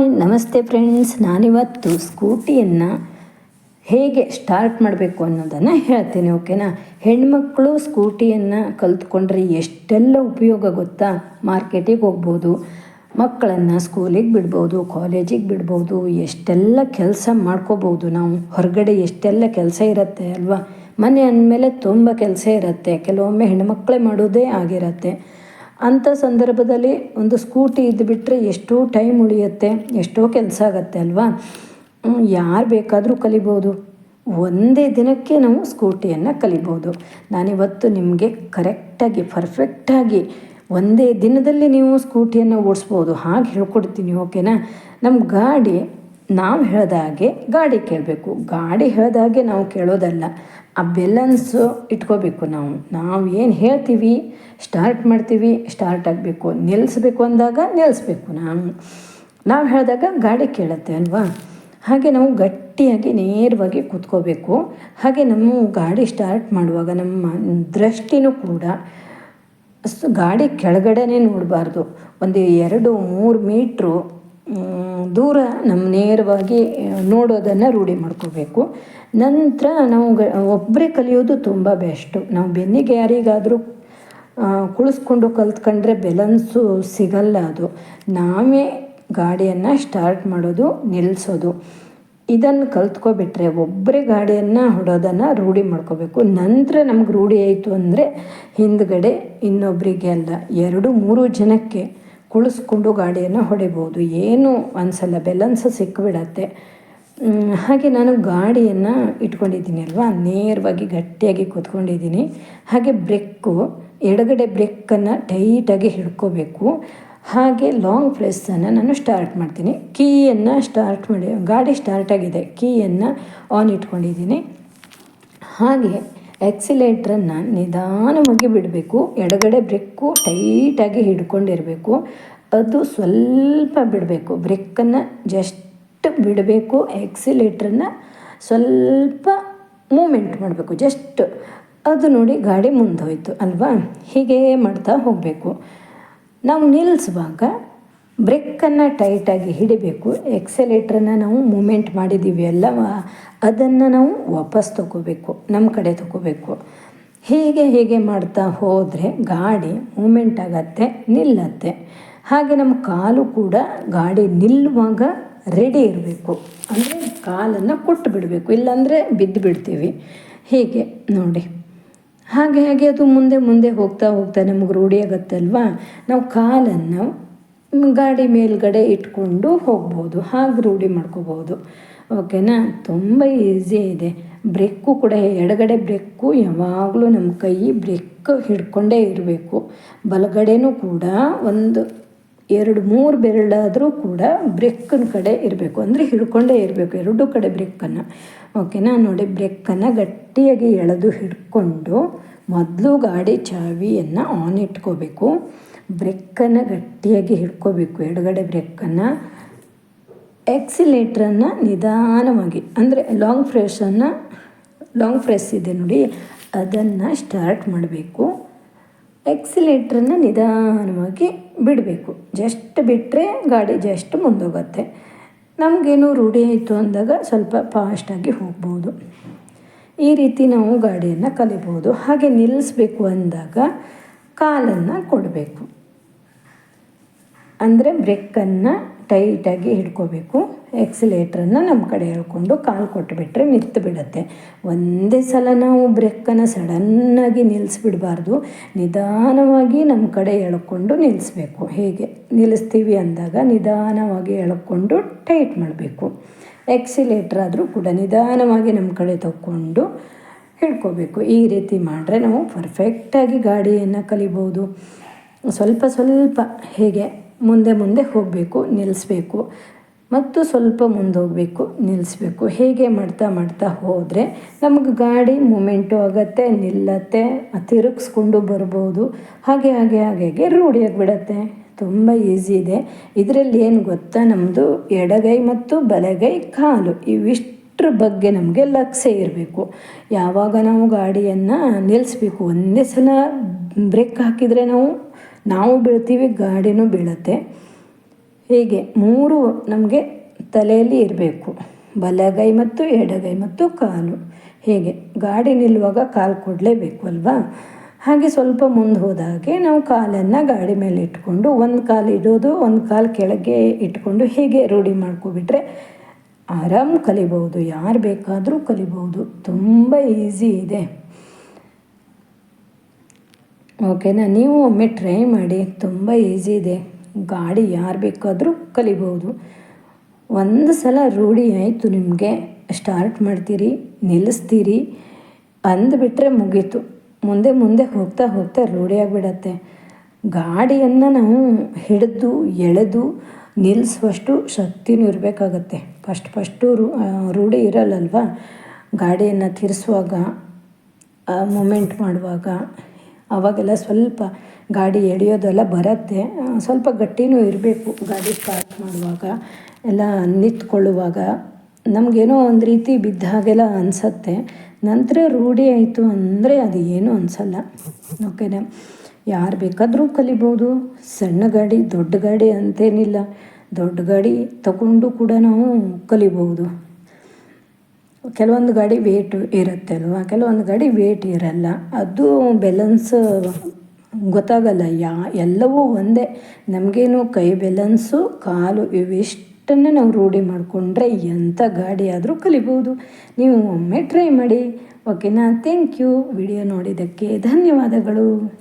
Hi ನಮಸ್ತೆ friends, ನಾನಿವತ್ತು ಸ್ಕೂಟಿಯನ್ನು ಹೇಗೆ ಸ್ಟಾರ್ಟ್ ಮಾಡಬೇಕು ಅನ್ನೋದನ್ನು ಹೇಳ್ತೀನಿ, ಓಕೆನಾ? ಹೆಣ್ಮಕ್ಳು ಸ್ಕೂಟಿಯನ್ನು ಕಲ್ತ್ಕೊಂಡ್ರೆ ಎಷ್ಟೆಲ್ಲ ಉಪಯೋಗ ಗೊತ್ತಾ? ಮಾರ್ಕೆಟಿಗೆ ಹೋಗ್ಬೋದು, ಮಕ್ಕಳನ್ನು ಸ್ಕೂಲಿಗೆ ಬಿಡ್ಬೋದು, ಕಾಲೇಜಿಗೆ ಬಿಡ್ಬೋದು, ಎಷ್ಟೆಲ್ಲ ಕೆಲಸ ಮಾಡ್ಕೋಬೋದು ನಾವು? ಹೊರಗಡೆ ಎಷ್ಟೆಲ್ಲ ಕೆಲಸ ಇರುತ್ತೆ ಅಲ್ವಾ? ಮನೆ ಅಂದಮೇಲೆ ತುಂಬ ಕೆಲಸ ಇರುತ್ತೆ, ಕೆಲವೊಮ್ಮೆ ಹೆಣ್ಮಕ್ಳೇ ಮಾಡೋದೇ ಆಗಿರುತ್ತೆ. ಅಂಥ ಸಂದರ್ಭದಲ್ಲಿ ಒಂದು ಸ್ಕೂಟಿ ಇದ್ದುಬಿಟ್ರೆ ಎಷ್ಟೋ ಟೈಮ್ ಉಳಿಯುತ್ತೆ, ಎಷ್ಟೋ ಕೆಲಸ ಆಗುತ್ತೆ ಅಲ್ವಾ? ಯಾರು ಬೇಕಾದರೂ ಕಲಿಬೋದು. ಒಂದೇ ದಿನಕ್ಕೆ ನಾವು ಸ್ಕೂಟಿಯನ್ನು ಕಲಿಬೋದು. ನಾನಿವತ್ತು ನಿಮಗೆ ಕರೆಕ್ಟಾಗಿ ಪರ್ಫೆಕ್ಟಾಗಿ ಒಂದೇ ದಿನದಲ್ಲಿ ನೀವು ಸ್ಕೂಟಿಯನ್ನು ಓಡಿಸ್ಬೋದು. ಹಾಗೆ ಹೇಳ್ಕೊಡ್ತೀನಿ, ಓಕೆನಾ? ನಮ್ಮ ಗಾಡಿ, ನಾವು ಹೇಳ್ದಾಗೆ ಗಾಡಿ ಕೇಳಬೇಕು. ಗಾಡಿ ಹೇಳ್ದಾಗೆ ನಾವು ಕೇಳೋದಲ್ಲ. ಆ ಬೆಲೆನ್ಸು ಇಟ್ಕೋಬೇಕು ನಾವು. ನಾವು ಏನು ಹೇಳ್ತೀವಿ? ಸ್ಟಾರ್ಟ್ ಮಾಡ್ತೀವಿ, ಸ್ಟಾರ್ಟ್ ಆಗಬೇಕು. ನಿಲ್ಲಿಸ್ಬೇಕು ಅಂದಾಗ ನಿಲ್ಲಿಸ್ಬೇಕು ನಾವು ನಾವು ಹೇಳಿದಾಗ ಗಾಡಿ ಕೇಳುತ್ತೆ ಅಲ್ವಾ? ಹಾಗೆ ನಾವು ಗಟ್ಟಿಯಾಗಿ, ನೇರವಾಗಿ ಕೂತ್ಕೋಬೇಕು. ಹಾಗೆ ನಮ್ಮ ಗಾಡಿ ಸ್ಟಾರ್ಟ್ ಮಾಡುವಾಗ ನಮ್ಮ ದೃಷ್ಟಿನೂ ಕೂಡ ಗಾಡಿ ಕೆಳಗಡೆನೇ ನೋಡಬಾರ್ದು. ಒಂದು ಎರಡು, ಮೂರು ಮೀಟ್ರು ದೂರ ನಮ್ಮ ನೇರವಾಗಿ ನೋಡೋದನ್ನು ರೂಢಿ ಮಾಡ್ಕೋಬೇಕು. ನಂತರ ನಾವು ಒಬ್ಬರೇ ಕಲಿಯೋದು ತುಂಬ ಬೆಸ್ಟು. ನಾವು ಬೆನ್ನಿಗೆ ಯಾರಿಗಾದರೂ ಕುಳಿಸ್ಕೊಂಡು ಕಲ್ತ್ಕೊಂಡ್ರೆ ಬೆಲೆನ್ಸು ಸಿಗಲ್ಲ ಅದು. ನಾವೇ ಗಾಡಿಯನ್ನು ಸ್ಟಾರ್ಟ್ ಮಾಡೋದು ನಿಲ್ಲಿಸೋದು ಇದನ್ನು ಕಲ್ತ್ಕೊಬಿಟ್ರೆ ಒಬ್ಬರೇ ಗಾಡಿಯನ್ನು ಹೊಡೋದನ್ನು ರೂಢಿ ಮಾಡ್ಕೋಬೇಕು. ನಂತರ ನಮ್ಗೆ ರೂಢಿ ಆಯಿತು ಅಂದರೆ ಹಿಂದ್ಗಡೆ ಇನ್ನೊಬ್ಬರಿಗೆ ಅಲ್ಲ, ಎರಡು, ಮೂರು ಜನಕ್ಕೆ ಕುಳಿಸ್ಕೊಂಡು ಗಾಡಿಯನ್ನು ಹೊಡಿಬೋದು. ಏನು ಅನಿಸಲ್ಲ, ಬೆಲೆನ್ಸ್ ಸಿಕ್ಕಿಬಿಡತ್ತೆ ಹಾಗೆ ನಾನು ಗಾಡಿಯನ್ನು ಇಟ್ಕೊಂಡಿದ್ದೀನಿ ಅಲ್ವಾ? ನೇರವಾಗಿ ಗಟ್ಟಿಯಾಗಿ ಕೂತ್ಕೊಂಡಿದ್ದೀನಿ. ಹಾಗೆ ಬ್ರೆಕ್ಕು ಎಡಗಡೆ ಬ್ರೇಕನ್ನು ಟೈಟಾಗಿ ಹಿಡ್ಕೋಬೇಕು. ಹಾಗೆ ಲಾಂಗ್ ಪ್ರೆಸ್ಸನ್ನು ನಾನು ಸ್ಟಾರ್ಟ್ ಮಾಡ್ತೀನಿ. ಕೀಯನ್ನು ಸ್ಟಾರ್ಟ್ ಮಾಡಿ, ಗಾಡಿ ಸ್ಟಾರ್ಟ್ ಆಗಿದೆ. ಕೀಯನ್ನು ಆನ್ ಇಟ್ಕೊಂಡಿದ್ದೀನಿ. ಹಾಗೆ ಎಕ್ಸಿಲೇಟ್ರನ್ನು ನಿಧಾನವಾಗಿ ಬಿಡಬೇಕು. ಎಡಗಡೆ ಬ್ರೇಕು ಟೈಟಾಗಿ ಹಿಡ್ಕೊಂಡಿರಬೇಕು. ಅದು ಸ್ವಲ್ಪ ಬಿಡಬೇಕು. ಬ್ರೇಕನ್ನು ಜಸ್ಟ್ ಬಿಡಬೇಕು. ಎಕ್ಸಿಲೇಟ್ರನ್ನು ಸ್ವಲ್ಪ ಮೂಮೆಂಟ್ ಮಾಡಬೇಕು. ಜಸ್ಟ್ ಅದು ನೋಡಿ ಗಾಡಿ ಮುಂದೆ ಹೋಯ್ತು ಅಲ್ವಾ? ಹೀಗೆ ಮಾಡ್ತಾ ಹೋಗಬೇಕು. ನಾವು ನಿಲ್ಲಿಸುವಾಗ ಬ್ರೇಕನ್ನು ಟೈಟಾಗಿ ಹಿಡಿಬೇಕು. ಎಕ್ಸೆಲೇಟ್ರನ್ನ ನಾವು ಮೂಮೆಂಟ್ ಮಾಡಿದ್ದೀವಿ ಅಲ್ಲ ಅದನ್ನು ನಾವು ವಾಪಸ್ ತಗೋಬೇಕು, ನಮ್ಮ ಕಡೆ ತಗೋಬೇಕು. ಹೀಗೆ ಹೀಗೆ ಮಾಡ್ತಾ ಹೋದರೆ ಗಾಡಿ ಮೂಮೆಂಟ್ ಆಗತ್ತೆ, ನಿಲ್ಲತ್ತೆ. ಹಾಗೆ ನಮ್ಮ ಕಾಲು ಕೂಡ ಗಾಡಿ ನಿಲ್ಲುವಾಗ ರೆಡಿ ಇರಬೇಕು. ಅಂದರೆ ಕಾಲನ್ನು ಕೊಟ್ಟು ಬಿಡಬೇಕು, ಇಲ್ಲಾಂದರೆ ಬಿದ್ದು ಬಿಡ್ತೀವಿ. ಹೀಗೆ ನೋಡಿ. ಹಾಗೆ ಹಾಗೆ ಅದು ಮುಂದೆ ಮುಂದೆ ಹೋಗ್ತಾ ಹೋಗ್ತಾ ನಮಗೆ ರೂಢಿ ಆಗುತ್ತೆ ಅಲ್ವಾ ನಾವು ಕಾಲನ್ನು ಗಾಡಿ ಮೇಲ್ಗಡೆ ಇಟ್ಕೊಂಡು ಹೋಗ್ಬೋದು, ಹಾಗೆ ರೂಢಿ ಮಾಡ್ಕೋಬೋದು. ಓಕೆನಾ? ತುಂಬ ಈಸಿ ಇದೆ. ಬ್ರೇಕು ಕೂಡ, ಎಡಗಡೆ ಬ್ರೇಕು, ಯಾವಾಗಲೂ ನಮ್ಮ ಕೈ ಬ್ರೇಕ್ ಹಿಡ್ಕೊಂಡೇ ಇರಬೇಕು. ಬಲಗಡೆನೂ ಕೂಡ ಒಂದು ಎರಡು ಮೂರು ಬೆರಳಾದರೂ ಕೂಡ ಬ್ರೆಕ್ಕನ ಕಡೆ ಇರಬೇಕು. ಅಂದರೆ ಹಿಡ್ಕೊಂಡೇ ಇರಬೇಕು. ಎರಡು ಕಡೆ ಬ್ರೆಕ್ಕನ್ನು ಓಕೆನಾ? ನೋಡಿ ಬ್ರೆಕ್ಕನ್ನು ಗಟ್ಟಿಯಾಗಿ ಎಳೆದು ಹಿಡ್ಕೊಂಡು ಮೊದಲು ಗಾಡಿ ಚಾವಿಯನ್ನು ಆನ್ ಇಟ್ಕೋಬೇಕು. ಬ್ರೆಕ್ಕನ್ನು ಗಟ್ಟಿಯಾಗಿ ಹಿಡ್ಕೋಬೇಕು. ಎಡಗಡೆ ಬ್ರೆಕ್ಕನ್ನು ಎಕ್ಸಿಲೇಟ್ರನ್ನು ನಿಧಾನವಾಗಿ. ಅಂದರೆ ಲಾಂಗ್ ಫ್ರೆಶನ್ನು ಲಾಂಗ್ ಫ್ರೆಶ್ ಇದೆ ನೋಡಿ, ಅದನ್ನು ಸ್ಟಾರ್ಟ್ ಮಾಡಬೇಕು. ಎಕ್ಸಿಲೇಟ್ರನ್ನು ನಿಧಾನವಾಗಿ ಬಿಡಬೇಕು. ಜಸ್ಟ್ ಬಿಟ್ಟರೆ ಗಾಡಿ ಜಸ್ಟ್ ಮುಂದೋಗುತ್ತೆ. ನಮಗೇನು ರೂಢಿ ಆಯಿತು ಅಂದಾಗ ಸ್ವಲ್ಪ ಫಾಸ್ಟಾಗಿ ಹೋಗ್ಬೋದು. ಈ ರೀತಿ ನಾವು ಗಾಡಿಯನ್ನು ಕಲಿಬೋದು. ಹಾಗೆ ನಿಲ್ಲಿಸ್ಬೇಕು ಅಂದಾಗ ಕಾಲನ್ನು ಕೊಡಬೇಕು. ಅಂದರೆ ಬ್ರೇಕನ್ನು ಟೈಟಾಗಿ ಹಿಡ್ಕೋಬೇಕು. ಎಕ್ಸಿಲೇಟ್ರನ್ನು ನಮ್ಮ ಕಡೆ ಹೇಳ್ಕೊಂಡು ಕಾಲು ಕೊಟ್ಟುಬಿಟ್ರೆ ನಿಂತು ಬಿಡುತ್ತೆ. ಒಂದೇ ಸಲ ನಾವು ಬ್ರೇಕನ್ನು ಸಡನ್ನಾಗಿ ನಿಲ್ಲಿಸ್ಬಿಡಬಾರ್ದು ನಿಧಾನವಾಗಿ ನಮ್ಮ ಕಡೆ ಎಳ್ಕೊಂಡು ನಿಲ್ಲಿಸ್ಬೇಕು ಹೇಗೆ? ನಿಲ್ಲಿಸ್ತೀವಿ ಅಂದಾಗ ನಿಧಾನವಾಗಿ ಎಳ್ಕೊಂಡು ಟೈಟ್ ಮಾಡಬೇಕು. ಎಕ್ಸಿಲೇಟ್ರ್ ಆದರೂ ಕೂಡ ನಿಧಾನವಾಗಿ ನಮ್ಮ ಕಡೆ ತಗೊಂಡು ಹಿಡ್ಕೋಬೇಕು. ಈ ರೀತಿ ಮಾಡಿದ್ರೆ ನಾವು ಪರ್ಫೆಕ್ಟಾಗಿ ಗಾಡಿಯನ್ನು ಕಲಿಬೋದು. ಸ್ವಲ್ಪ ಸ್ವಲ್ಪ, ಹೇಗೆ? ಮುಂದೆ ಮುಂದೆ ಹೋಗಬೇಕು ನಿಲ್ಲಿಸ್ಬೇಕು ಮತ್ತು ಸ್ವಲ್ಪ ಮುಂದೆ ಹೋಗಬೇಕು ನಿಲ್ಲಿಸ್ಬೇಕು ಹೇಗೆ ಮಾಡ್ತಾ ಮಾಡ್ತಾ ಹೋದರೆ ನಮಗೆ ಗಾಡಿ ಮೂಮೆಂಟು ಆಗುತ್ತೆ, ನಿಲ್ಲತ್ತೆ, ತಿರುಗಿಸ್ಕೊಂಡು ಬರ್ಬೋದು. ಹಾಗೆ ಹಾಗೆ ಹಾಗೆ ರೂಢಿಯಾಗಿಬಿಡತ್ತೆ ತುಂಬ ಈಸಿ ಇದೆ. ಇದರಲ್ಲಿ ಏನು ಗೊತ್ತಾ? ನಮ್ಮದು ಎಡಗೈ ಮತ್ತು ಬಲಗೈ ಕಾಲು. ಇವಿಷ್ಟ್ರ ಬಗ್ಗೆ ನಮಗೆ ಲಕ್ಷ್ಯ ಇರಬೇಕು. ಯಾವಾಗ ನಾವು ಗಾಡಿಯನ್ನು ನಿಲ್ಲಿಸ್ಬೇಕು ಒಂದೇ ಸಲ ಬ್ರೇಕ್ ಹಾಕಿದರೆ ನಾವು ನಾವು ಬೀಳ್ತೀವಿ, ಗಾಡಿನೂ ಬೀಳುತ್ತೆ. ಹೀಗೆ ಮೂರು ನಮಗೆ ತಲೆಯಲ್ಲಿ ಇರಬೇಕು. ಬಲಗೈ ಮತ್ತು ಎಡಗೈ ಮತ್ತು ಕಾಲು. ಹೀಗೆ ಗಾಡಿ ನಿಲ್ಲುವಾಗ ಕಾಲು ಕೊಡಲೇಬೇಕು ಅಲ್ವಾ? ಹಾಗೆ ಸ್ವಲ್ಪ ಮುಂದೆ ಹೋದಾಗೆ ನಾವು ಕಾಲನ್ನು ಗಾಡಿ ಮೇಲೆ ಇಟ್ಕೊಂಡು ಒಂದು ಕಾಲು ಇಡೋದು, ಒಂದು ಕಾಲು ಕೆಳಗೆ ಇಟ್ಕೊಂಡು ಹೀಗೆ ರೂಢಿ ಮಾಡ್ಕೊಬಿಟ್ರೆ ಆರಾಮ್ ಕಲಿಬಹುದು. ಯಾರು ಬೇಕಾದರೂ ಕಲಿಬಹುದು. ತುಂಬ ಈಸಿ ಇದೆ. ಓಕೆನಾ? ನೀವು ಒಮ್ಮೆ ಟ್ರೈ ಮಾಡಿ, ತುಂಬ ಈಸಿ ಇದೆ. ಗಾಡಿ ಯಾರು ಬೇಕಾದರೂ ಕಲಿಬೋದು ಒಂದು ಸಲ ರೂಢಿ ಆಯಿತು ನಿಮಗೆ ಸ್ಟಾರ್ಟ್ ಮಾಡ್ತೀರಿ, ನಿಲ್ಲಿಸ್ತೀರಿ, ಅಂದುಬಿಟ್ರೆ ಮುಗೀತು. ಮುಂದೆ ಮುಂದೆ ಹೋಗ್ತಾ ಹೋಗ್ತಾ ರೂಢಿಯಾಗಿಬಿಡತ್ತೆ ಗಾಡಿಯನ್ನು ನಾವು ಹಿಡಿದು, ಎಳೆದು ನಿಲ್ಲಿಸುವಷ್ಟು ಶಕ್ತಿನೂ ಇರಬೇಕಾಗತ್ತೆ. ಫಸ್ಟ್ ಫಸ್ಟು ರೂಢಿ ಇರಲ್ಲಲ್ವ? ಗಾಡಿಯನ್ನು ತಿರ್ಸುವಾಗ ಮೂಮೆಂಟ್ ಮಾಡುವಾಗ. ಅವಾಗೆಲ್ಲ ಸ್ವಲ್ಪ ಗಾಡಿ ಎಳೆಯೋದೆಲ್ಲ ಬರುತ್ತೆ. ಸ್ವಲ್ಪ ಗಟ್ಟಿನೂ ಇರಬೇಕು ಗಾಡಿ ಸ್ಟಾರ್ಟ್ ಮಾಡುವಾಗ. ಎಲ್ಲ ನಿಂತ್ಕೊಳ್ಳುವಾಗ. ನಮಗೇನೋ ಒಂದು ರೀತಿ ಬಿದ್ದ ಹಾಗೆಲ್ಲ ಅನಿಸತ್ತೆ. ನಂತರ ರೂಢಿ ಆಯಿತು ಅಂದರೆ ಅದು ಏನೂ ಅನಿಸಲ್ಲ. ಓಕೆನಾ? ಯಾರು ಬೇಕಾದರೂ ಕಲಿಬೋದು. ಸಣ್ಣ ಗಾಡಿ, ದೊಡ್ಡ ಗಾಡಿ ಅಂತೇನಿಲ್ಲ. ದೊಡ್ಡ ಗಾಡಿ ತಗೊಂಡು ಕೂಡ ನಾವು ಕಲಿಬೋದು. ಕೆಲವೊಂದು ಗಾಡಿ ವೇಟ್ ಇರುತ್ತೆ ಅಲ್ವಾ? ಕೆಲವೊಂದು ಗಾಡಿ ವೇಟ್ ಇರಲ್ಲ. ಅದು ಬ್ಯಾಲೆನ್ಸ್ ಗೊತ್ತಾಗಲ್ಲ. ಯಾ, ಎಲ್ಲವೂ ಒಂದೇ. ನಮಗೇನು ಕೈ ಬ್ಯಾಲೆನ್ಸು ಕಾಲು ಇವಿಷ್ಟನ್ನು ನಾವು ರೂಢಿ ಮಾಡಿಕೊಂಡ್ರೆ ಎಂಥ ಗಾಡಿ ಆದರೂ ಕಲಿಬೋದು. ನೀವು ಒಮ್ಮೆ ಟ್ರೈ ಮಾಡಿ. ಓಕೆನಾ ಥ್ಯಾಂಕ್ ಯು ವಿಡಿಯೋ ನೋಡಿದ್ದಕ್ಕೆ ಧನ್ಯವಾದಗಳು.